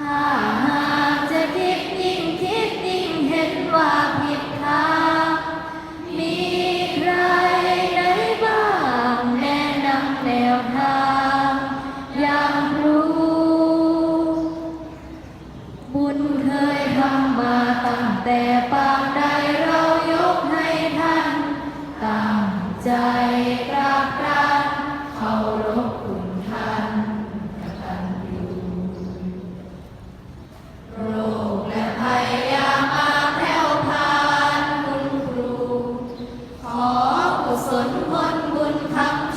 หากจะคิดยิงคิดยิงเห็นว่าผิดทางมีใครไหบ้างแนะนำแนวทางอย่างครูบุญเคยทำมาตั้งแต่ปา สนผลบุญคำ